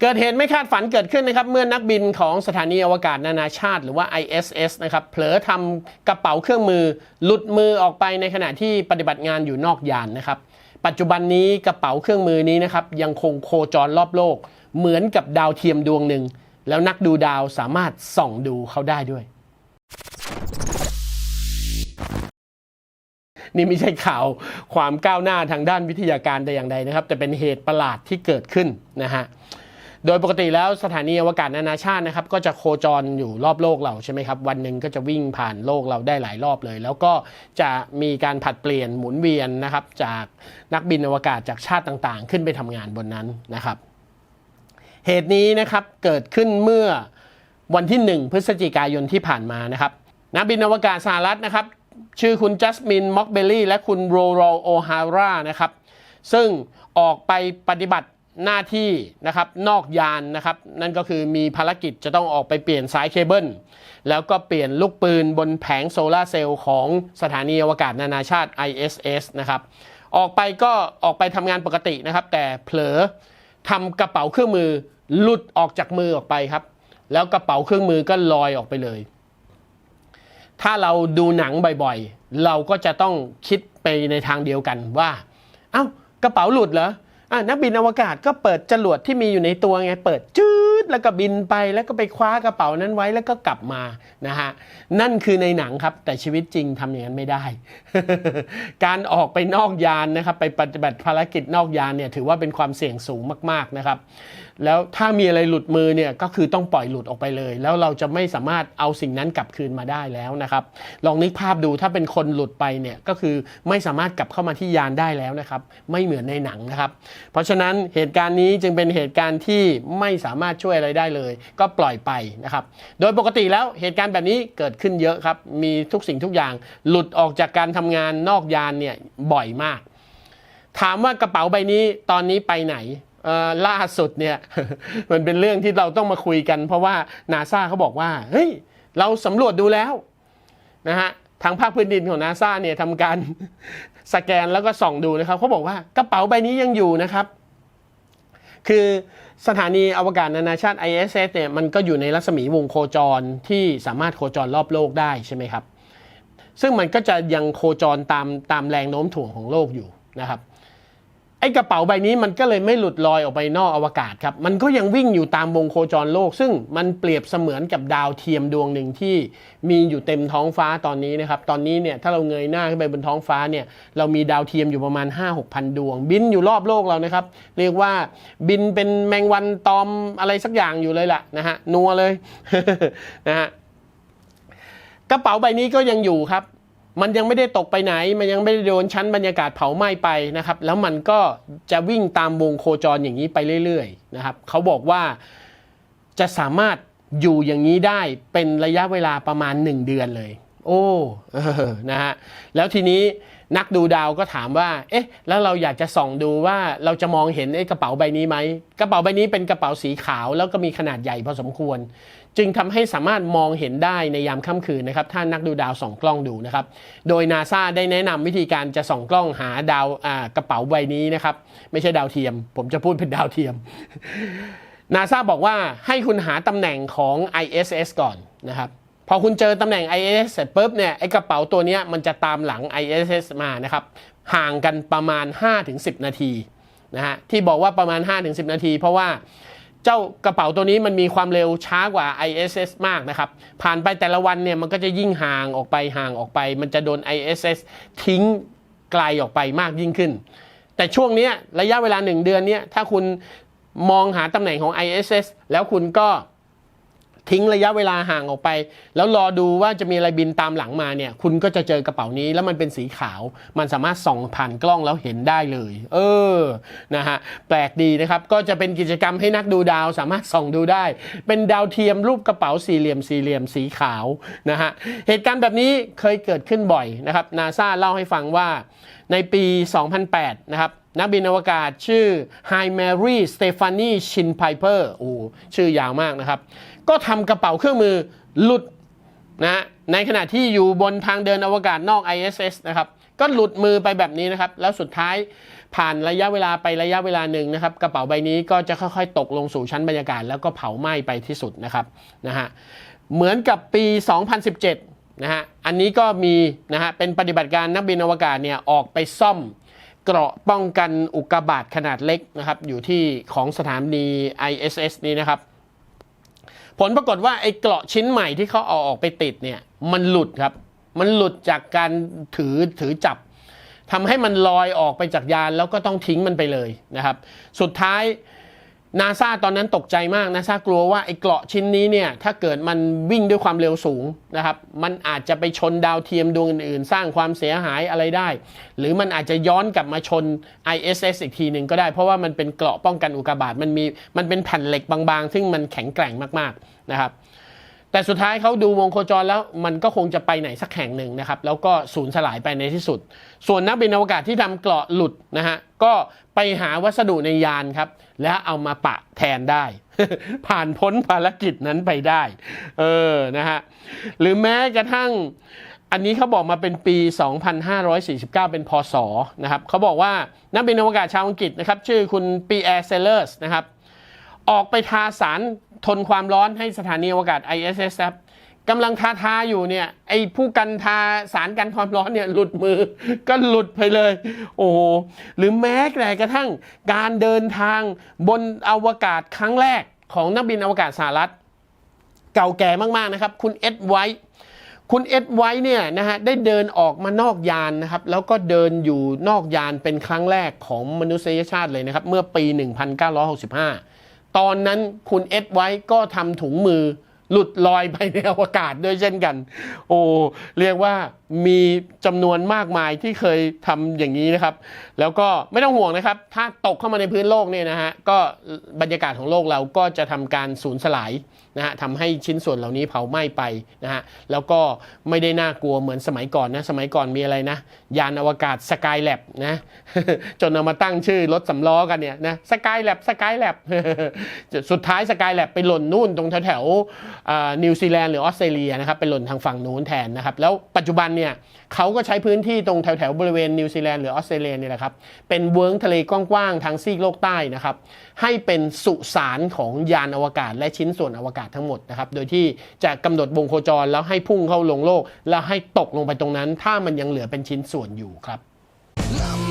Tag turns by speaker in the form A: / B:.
A: เกิดเหตุไม่คาดฝันเกิดขึ้นนะครับเมื่อนักบินของสถานีอวกาศนานาชาติ หรือว่า ISS นะครับเผลอทำกระเป๋าเครื่องมือ หลุดมือออกไปในขณะที่ปฏิบัติงานอยู่นอกยานนะครับปัจจุบันนี้กระเป๋าเครื่องมือนี้นะครับยังคงโคจรรอบโลก เหมือนกับดาวเทียมดวงหนึ่ง แล้วนักดูดาวสามารถส่องดูเขาได้ด้วย นี่ไม่ใช่ข่าวความก้าวหน้าทางด้านวิทยาการแต่อย่างใดนะครับ แต่เป็นเหตุประหลาดที่เกิดขึ้นนะฮะ โดยปกติแล้วสถานีอวกาศนานาชาตินะครับก็จะโคจรอยู่รอบโลกเราใช่ไหมครับวันหนึ่งก็จะวิ่งผ่านโลกเราได้หลายรอบเลย แล้วก็จะมีการผัดเปลี่ยนหมุนเวียนนะครับจากนักบินอวกาศจากชาติต่างๆ ขึ้นไปทำงานบนนั้นนะครับเหตุนี้นะครับเกิดขึ้นเมื่อวันที่ 1 พฤศจิกายนที่ผ่านมานะครับนักบินอวกาศสหรัฐนะครับชื่อคุณจัสมินม็อกเบลลี่และคุณโรโรโอฮาร่านะครับซึ่งออกไปปฏิบัติ หน้าที่นะครับนอกยานนะครับนั่นก็คือมีภารกิจจะต้องออกไปเปลี่ยนสายเคเบิลแล้วก็เปลี่ยนลูกปืนบนแผงโซลาเซลล์ของสถานีอวกาศนานาชาติ ISS นะครับออกไปก็ออกไปทำงานปกตินะครับ แต่เผลอทำกระเป๋าเครื่องมือหลุดออกจากมือออกไปครับ แล้วกระเป๋าเครื่องมือก็ลอยออกไปเลย ถ้าเราดูหนังบ่อยๆ เราก็จะต้องคิดไปในทางเดียวกันว่า เอ้ากระเป๋าหลุดเหรอ นักบินอวกาศก็เปิดจรวดที่มีอยู่ในตัวไง เปิดจื ดแล้วก็บินไปแล้วก็ไปคว้ากระเป๋านั้นไว้แล้วก็กลับมานะฮะนั่นคือในหนังครับ แต่ชีวิตจริงทำอย่างนั้นไม่ได้ การออกไปนอกยานนะครับ ไปปฏิบัติภารกิจนอกยานเนี่ยถือว่าเป็นความเสี่ยงสูงมากๆนะครับ แล้วถ้ามีอะไรหลุดมือเนี่ยก็คือต้องปล่อยหลุดออกไปเลย แล้วเราจะไม่สามารถเอาสิ่งนั้นกลับคืนมาได้แล้วนะครับ ลองนึกภาพดูถ้าเป็นคนหลุดไปเนี่ยก็คือไม่สามารถกลับเข้ามาที่ยานได้แล้วนะครับ ไม่เหมือนในหนังนะครับ เพราะฉะนั้นเหตุการณ์นี้จึงเป็นเหตุการณ์ที่ไม่สามารถช่วยวยอะไรได้เลย ก็ปล่อยไปนะครับ โดยปกติแล้วเหตุการณ์แบบนี้เกิดขึ้นเยอะครับ มีทุกสิ่งทุกอย่างหลุดออกจากการทำงานนอกยานเนี่ยบ่อยมาก ถามว่ากระเป๋าใบนี้ตอนนี้ไปไหนล่าสุดเนี่ยมันเป็นเรื่องที่เราต้องมาคุยกัน เพราะว่านาซาเขาบอกว่าเฮ้ยเราสำรวจดูแล้วนะฮะทางภาคพื้นดินของนาซาเนี่ยทำการสแกนแล้วก็ส่องดูนะครับเขาบอกว่ากระเป๋าใบนี้ยังอยู่นะครับ คือสถานีอวกาศนานาชาติ ISS เนี่ยมันก็อยู่ในรัศมีวงโคจรที่สามารถโคจรรอบโลกได้ใช่ไหมครับ ซึ่งมันก็จะยังโคจรตามตามแรงโน้มถ่วงของโลกอยู่นะครับ ไอ้กระเป๋าใบนี้มันก็เลยไม่หลุดลอยออกไปนอกอวกาศครับ มันก็ยังวิ่งอยู่ตามวงโคจรโลก ซึ่งมันเปรียบเสมือนกับดาวเทียมดวงหนึ่งที่มีอยู่เต็มท้องฟ้าตอนนี้นะครับ ตอนนี้เนี่ยถ้าเราเงยหน้าขึ้นไปบนท้องฟ้าเนี่ยเรามีดาวเทียมอยู่ประมาณ 5 6พันดวง บินอยู่รอบโลกเรานะครับ เรียกว่าบินเป็นแมงวันตอมอะไรสักอย่างอยู่เลยล่ะนะฮะนัวเลยนะฮะกระเป๋าใบนี้ก็ยังอยู่ครับ มันยังไม่ได้ตกไปไหน มันยังไม่ได้โดนชั้นบรรยากาศเผาไหม้ไปนะครับ แล้วมันก็จะวิ่งตามวงโคจรอย่างนี้ไปเรื่อยๆนะครับเขาบอกว่าจะสามารถอยู่อย่างนี้ได้เป็นระยะเวลาประมาณ 1 เดือนเลย โอ้นะฮะแล้วทีนี้นักดูดาวก็ถามว่า เอ๊ะ แล้วเราอยากจะส่องดูว่าเราจะมองเห็นไอ้กระเป๋าใบนี้ไหม กระเป๋าใบนี้เป็นกระเป๋าสีขาว แล้วก็มีขนาดใหญ่พอสมควร จึงทำให้สามารถมองเห็นได้ในยามค่ำคืนนะครับ ถ้านักดูดาวส่องกล้องดูนะครับ โดยนาซาได้แนะนำวิธีการจะส่องกล้องหาดาวกระเป๋าใบนี้นะครับ ไม่ใช่ดาวเทียม ผมจะพูดเป็นดาวเทียมนาซาบอกว่าให้คุณหาตำแหน่งของ ISS ก่อนนะครับ พอคุณเจอตำแหน่ง ISS เสร็จปุ๊บเนี่ยไอกระเป๋าตัวนี้มันจะตามหลัง ISS มานะครับห่างกันประมาณ 5-10 นาทีนะฮะที่บอกว่าประมาณ 5-10 นาที เพราะว่าเจ้ากระเป๋าตัวนี้มันมีความเร็วช้ากว่า ISS มากนะครับ ผ่านไปแต่ละวันเนี่ยมันก็จะยิ่งห่างออกไปห่างออกไป มันจะโดน ISS ทิ้งไกลออกไปมากยิ่งขึ้น แต่ช่วงนี้ระยะเวลา 1 เดือนเนี้ยถ้าคุณมองหาตำแหน่งของ ISS แล้วคุณก็ ทิ้งระยะเวลาห่างออกไป แล้วรอดูว่าจะมีอะไรบินตามหลังมาเนี่ย คุณก็จะเจอกระเป๋านี้แล้วมันเป็นสีขาว มันสามารถส่องผ่านกล้องแล้วเห็นได้เลย เออนะฮะแปลกดีนะครับ ก็จะเป็นกิจกรรมให้นักดูดาวสามารถส่องดูได้ เป็นดาวเทียมรูปกระเป๋าสี่เหลี่ยมสี่เหลี่ยมสีขาวนะฮะเหตุการณ์แบบนี้เคยเกิดขึ้นบ่อยนะครับนาซาเล่าให้ฟังว่าในปี 2008 นะครับนักบินอวกาศชื่อไฮแมรี่สเตฟานีชินไพเปอร์โอ้ชื่อยาวมากนะครับ ก็ทำกระเป๋าเครื่องมือหลุดนะในขณะที่อยู่บนทางเดินอวกาศนอก ISS นะครับก็หลุดมือไปแบบนี้นะครับ แล้วสุดท้ายผ่านระยะเวลาไประยะเวลาหนึ่งนะครับ กระเป๋าใบนี้ก็จะค่อยๆ ตกลงสู่ชั้นบรรยากาศ แล้วก็เผาไหม้ไปที่สุดนะครับนะฮะเหมือนกับปี 2017นะฮะอันนี้ก็มีนะฮะเป็นปฏิบัติการนักบินอวกาศเนี่ยออกไปซ่อมเกราะป้องกันอุกกาบาตขนาดเล็กนะครับอยู่ที่ของสถานี ISS นี้นะครับ ผลปรากฏว่าไอ้เกราะชิ้นใหม่ที่เขาเอาออกไปติดเนี่ยมันหลุดครับ มันหลุดจากการถือถือจับทำให้มันลอยออกไปจากยานแล้วก็ต้องทิ้งมันไปเลยนะครับ สุดท้าย นาซาตอนนั้นตกใจมากนาซากลัวว่าไอ้เกราะชิ้นนี้เนี่ยถ้าเกิดมันวิ่งด้วยความเร็วสูงนะครับมันอาจจะไปชนดาวเทียมดวงอื่นๆ สร้างความเสียหายอะไรได้ หรือมันอาจจะย้อนกลับมาชน ISS อีกทีหนึ่งก็ได้ เพราะว่ามันเป็นเกราะป้องกันอุกกาบาตมันมีมันเป็นแผ่นเหล็กบางๆ ซึ่งมันแข็งแกร่งมากๆนะครับ แต่สุดท้ายเขาดูวงโคจรแล้วมันก็คงจะไปไหนสักแห่งหนึ่งนะครับ แล้วก็สูญสลายไปในที่สุด ส่วนนักบินอวกาศที่ทำเกราะหลุดนะฮะก็ไปหาวัสดุในยานครับ แล้วเอามาปะแทนได้ ผ่านพ้นภารกิจนั้นไปได้ เออนะฮะหรือแม้กระทั่งอันนี้เขาบอกมาเป็นปี 2549 เป็นพศนะครับเขาบอกว่านักบินอวกาศชาวอังกฤษนะครับ ชื่อคุณปีแอร์เซเลอร์สนะครับ ออกไปทาสาร ทนความร้อนให้สถานีอวกาศ ISS ครับกำลังทาทาอยู่เนี่ยไอ้ผู้กันทาสารกันความร้อนเนี่ยหลุดมือก็หลุดไปเลย โอ้โหหรือแม้แต่กระทั่งการเดินทางบนอวกาศครั้งแรกของนักบินอวกาศสหรัฐ เก่าแก่มากๆนะครับ คุณเอ็ดไวท์คุณเอ็ดไวท์เนี่ยนะฮะได้เดินออกมานอกยานนะครับ แล้วก็เดินอยู่นอกยานเป็นครั้งแรกของมนุษยชาติเลยนะครับ เมื่อปี 1965 ตอนนั้นคุณเอ็ดไว้ก็ทำถุงมือ หลุดลอยไปในอวกาศด้วยเช่นกัน โอ้เรียกว่ามีจำนวนมากมายที่เคยทำอย่างนี้นะครับ แล้วก็ไม่ต้องห่วงนะครับ ถ้าตกเข้ามาในพื้นโลกเนี่ยนะฮะก็บรรยากาศของโลกเราก็จะทำการสูญสลายนะฮะทำให้ชิ้นส่วนเหล่านี้เผาไหม้ไปนะฮะแล้วก็ไม่ได้น่ากลัวเหมือนสมัยก่อนนะสมัยก่อนมีอะไรนะ ยานอวกาศสกายแลบนะจนเอามาตั้งชื่อรถสำล้อกันเนี่ยนะสกายแลบสกายแลบสุดท้ายสกายแลบไปหล่นนู่นตรงแถวๆอ่านิวซีแลนด์หรือออสเตรเลียนะครับไปหล่นทางฝั่งนู้นแทนนะครับแล้วปัจจุบันเนี่ยเขาก็ใช้พื้นที่ตรงแถวแถวบริเวณนิวซีแลนด์หรือออสเตรเลียเนี่ยแหละครับ เป็นเวิร์งทะเลกว้างๆทางซีกโลกใต้นะครับ ให้เป็นสุสานของยานอวกาศและชิ้นส่วนอวกาศทั้งหมดนะครับ โดยที่จะกำหนดวงโคจรแล้วให้พุ่งเข้าลงโลก แล้วให้ตกลงไปตรงนั้น ถ้ามันยังเหลือเป็นชิ้นส่วนอยู่ครับ